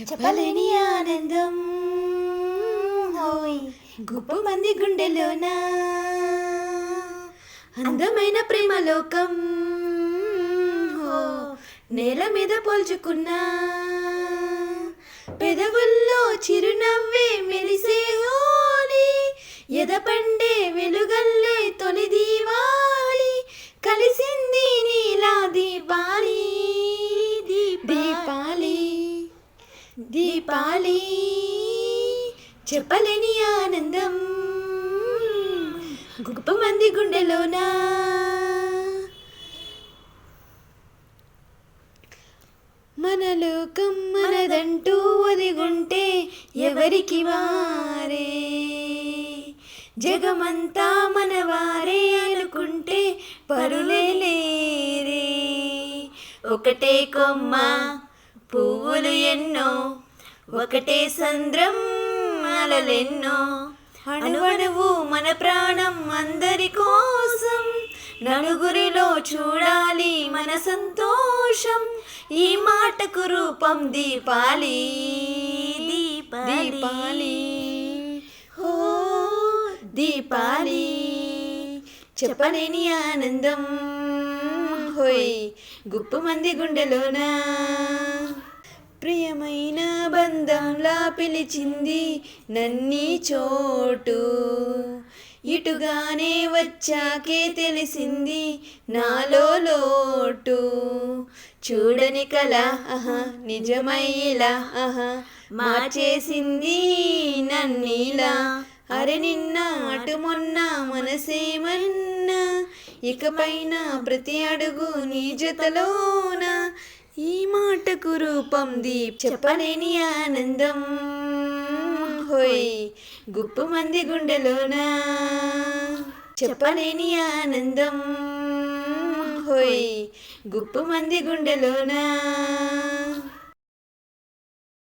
చెప్పలేని ఆనందం. హోయ్ గుప్ప మంది గుండెలోన. అందమైన ప్రేమలోకం హో నేల మీద పోల్చుకున్నా. పెదవుల్లో చి దీపాలి చెప్పలేని ఆనందం. గొప్ప మంది గుండెలోనా? మన లోకం మనదంటూ ఒదిగుంటే ఎవరికి వారే? జగమంతా మనవారే అనుకుంటే పరులే లేరే. ఒకటే కొమ్మ పువ్వులు ఎన్నో ఒకటే సంద్రం అలలెన్నో. అణువణువు మన ప్రాణం అందరి కోసం నలుగురిలో చూడాలి మన సంతోషం. ఈ మాటకు రూపం దీపాలి. దీపాలి. హో దీపాలి. చెప్పలేని ఆనందం. హోయ్ గుప్పు మంది గుండెలోనా? ప్రియమైన బంధంలా పిలిచింది నన్ని చోటు. ఇటుగానే వచ్చాకే తెలిసింది నాలో లోటు. చూడని కల ఆహా నిజమయ్యేలా ఆహా మార్చేసింది నన్నీలా. అరె నిన్న అటు మొన్న మనసేమన్నా ఇకపైన ప్రతి అడుగు నీ జతలోనా? ఈ మాటకు రూపం దీప్ చెప్పలేని ఆనందం. హోయ్ గుప్పు మంది గుండెలోనా చెప్పలేని ఆనందం. హోయ్ గుప్పు మంది గుండెలోనా